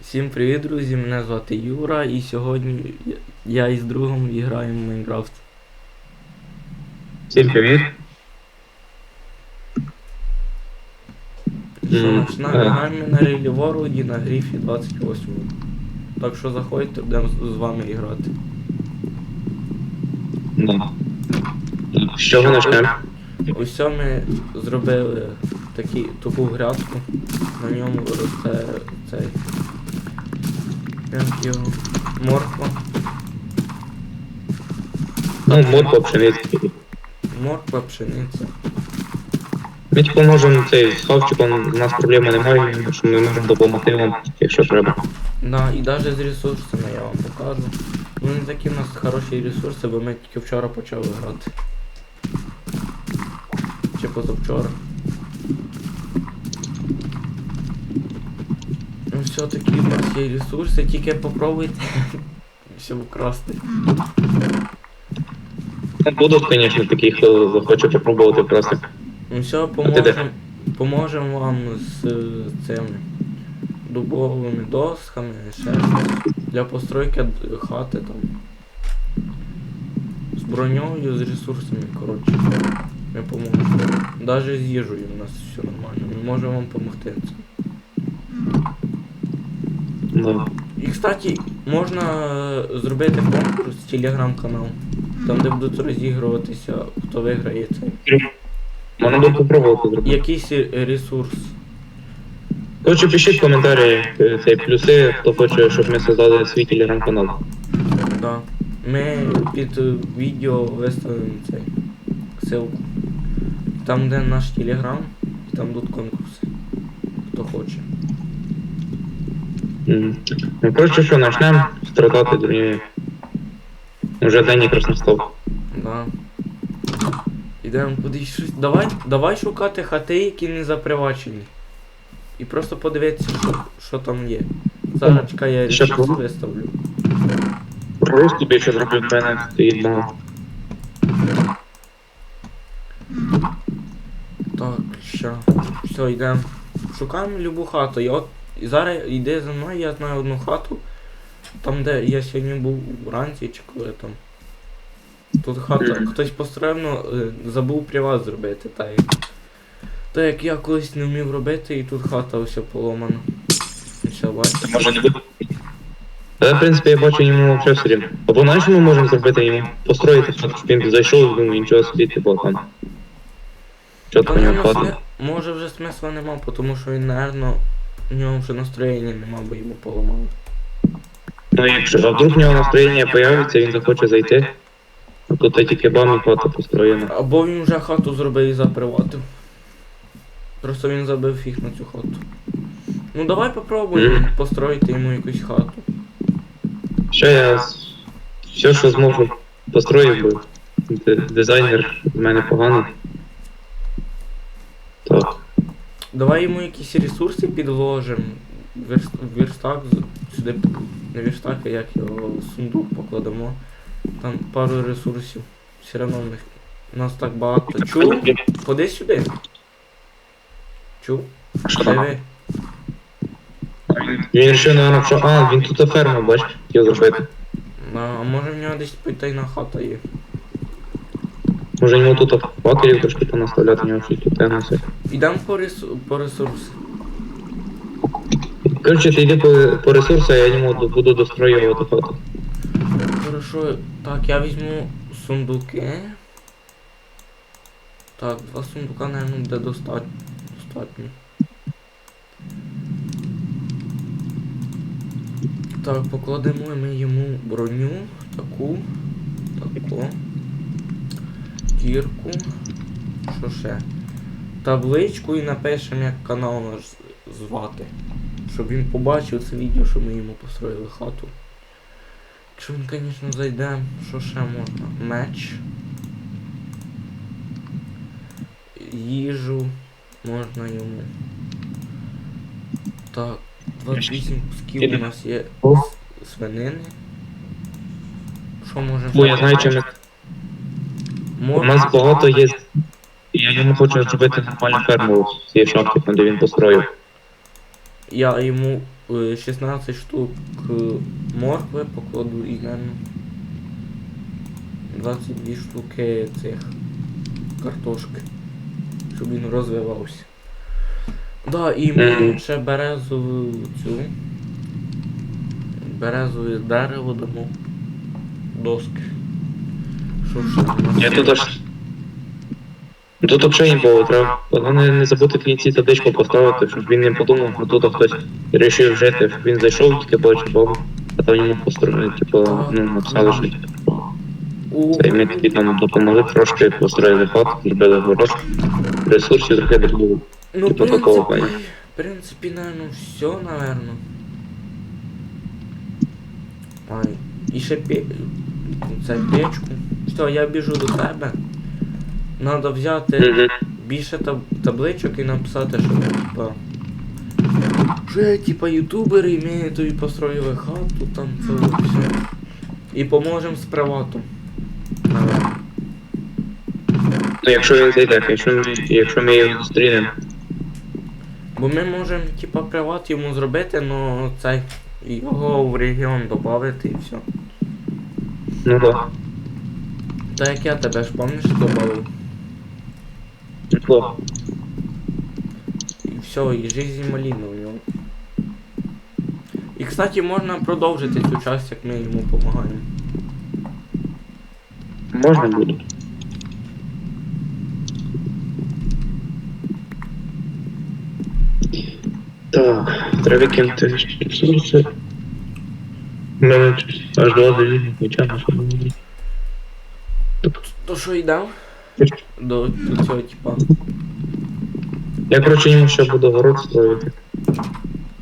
Всім привіт, друзі! Мене звати Юра, і сьогодні я із другом граємо в Майнкрафт. Всім привіт. Що починаємо Е. граємо на Рейлі Ворлді на Гріфі 28. Так що заходьте, будемо з- вами грати. Да. З чого почнемо? Ось ми зробили такі, таку грядку, на ньому росте цей. Як його? Морква. Ну, морква, пшениця. Морква, пшениця. Ми можемо цей з хавчиком, у нас проблеми немає, що ми можемо допомогти вам, якщо треба. Да, і навіть з ресурсами я вам покажу. Ну не такі в нас хороші ресурси, бо ми тільки вчора почали грати. Чи позавчора. Все-таки в нас є ресурси, тільки попробуйте все вкрасти. Будуть, звісно, такі, хто захоче попробувати просто. Ну все, поможемо поможем вам з е, цими дубовими досками, ще для постройки хати там. З броньою, з ресурсами, коротше. Ми поможемо. Даже з їжею у нас все нормально. Ми можемо вам допомогти. Да. І кстати, можна е, зробити конкурс телеграм-канал. Там де будуть розігруватися, хто виграє цей. Можна буде попробувати зробити. Якийсь ресурс. Коротше, пишіть в коментарі е, цей плюси, хто хоче, щоб ми создали свій телеграм-канал. Да. Ми під е, відео виставимо цей ссылку. Там де наш телеграм, і там будуть конкурси. Хто хоче. Ну, коротше, що, почнемо страдати, друзі. Вже день якраз настав. Да. Ідемо кудись щось. Давай, давай шукати хати, які не запривачені. І просто подивитися, що, що там є. Зараз чекай, я там? виставлю. Просто тобі ще зроблю мене стоїть мало. Так, що. Все, йдемо. Шукаємо любу хату. Я от і зараз йди за мною, я знаю одну хату. Там, де я сьогодні був вранці чи коли там. Тут хата, хтось построїв, ну, е, забув приват зробити, так як. Так як я колись не вмів робити, і тут хата ось поломана. Все, бачите. Може не буде. Але, в принципі, я бачу йому взагалі все рівно. Або знаєш, що ми можемо зробити йому? Построїти, щоб він зайшов, думаю, нічого собі, типу, там. Чотко Та в ні, нього ну, може вже смисла нема, тому що він, напевно, у нього вже настроєння нема, бо йому поламали. Ну, якщо, а вдруг в нього настроєння появиться, він захоче зайти. А тут тільки бам і хата построєна. Або він вже хату зробив і заприватив. Просто він забив фіг на цю хату. Ну давай попробуємо Мгм. построїти йому якусь хату. Ще я все, що зможу, построїв. Д- Дизайнер в мене поганий. Так. Давай йому якісь ресурси підложимо. Верс- Верстак з- сюди не верстак, а як його сундук покладемо. Там пару ресурсів. Все одно в них у нас так багато. Чув? Ходи сюди. Чув? Що там? Диви. Він вирішив, наверное, що. А, він тут ферма, бач, хотів зробити. А, а може в нього десь потайна хата є. Може йому тут факелів трошки понаставляти, у нього щось тут все. Ідемо по, ресу... по ресурси. Коротше, ти йди по, по ресурсу, а я йому буду достроювати хату. Хорошо, так, я візьму сундуки. Так, два сундука, наверное, буде достатньо. достатньо. Так, покладемо ми йому броню, таку, таку, кірку, що ще? Табличку і напишемо, як канал наш звати. Щоб він побачив це відео, що ми йому построїли хату. Якщо він, звісно, зайде, що ще можна? Меч. Їжу можна йому. Так, 28 кусків у нас є свинини. Що можемо? Бо я знаю, чим ми- у нас багато є. Я йому хочу зробити нормальну ферму в цій шахті, там де він построїв. Я йому е, 16 штук е, моркви покладу і, наверно, 22 штуки цих картошки, щоб він розвивався. Да, і ми Мгм. ще березову цю. Березове дерево дамо. Доски. Я тут аж. Ну, Тут взагалі не було, треба головне не забути в кінці табличку поставити, щоб він не подумав, що тут хтось вирішив жити, щоб він зайшов, тільки бачив Богу, а там йому построїли, типу, ну, написали, У, це і ми тоді там допомогли трошки, построїли хату, зробили город, ресурсів трохи добули. ну, в типу такого плану. в принципі, наверно, все, наверно. Ай, і ще. Це печку. Що, я біжу до тебе. Надо взяти більше таб... табличок і написати, що я типа. Що я типа ютубер і ми тобі построїли хату, там це все. І поможемо з приватом. Ну, якщо він зайде, якщо ми, якщо ми його зустрінемо. Бо ми можемо типа приват йому зробити, но цей його в регіон додати і все. Ну так. Та як я тебе ж пам'ятаєш додав. Неплохо. І все, і жизнь маліна у нього. І кстати, можна продовжити цю часть, як ми йому допомагаємо. Можна буде. Так, треба кинути ресурси. Мене аж до один нічого не собі. То що йдемо? До, до цього типа. Я, коротше, йому ще буду город строїти. У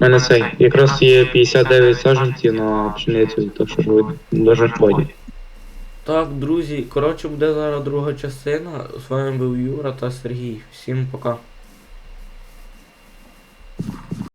мене цей, якраз є 59 саджанців на пшеницю, так що ви дуже хватить. Так, друзі, коротше буде зараз друга частина. З вами був Юра та Сергій. Всім пока.